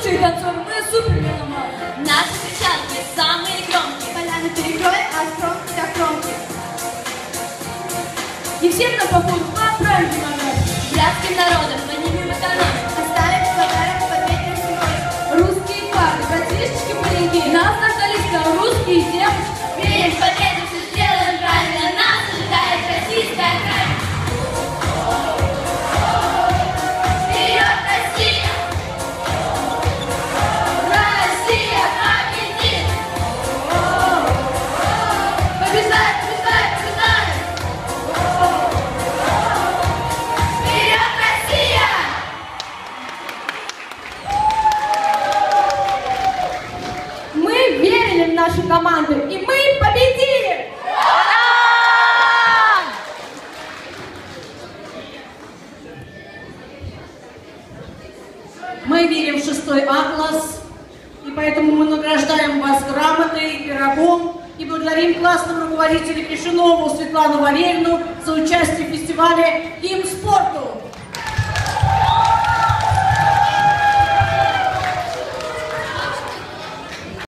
лучшие танцоры, мы супер меломаны. Наши кричалки самые громкие. Поляны перекрой, а кромки до кромки. И всем нам походу отправили назад. Братским народом поднимем экономику. Оставим подарок под ветер зимой. Русские парни, братишечки маленькие, нас заждались там русские девочки. Верим верили в нашу команду, и мы победили! Мы верим в шестой А-класс, и поэтому мы награждаем вас грамотой, пирогом и благодарим классному руководителю Кишинову Светлану Валерьевну за участие в фестивале «Гимн спорту».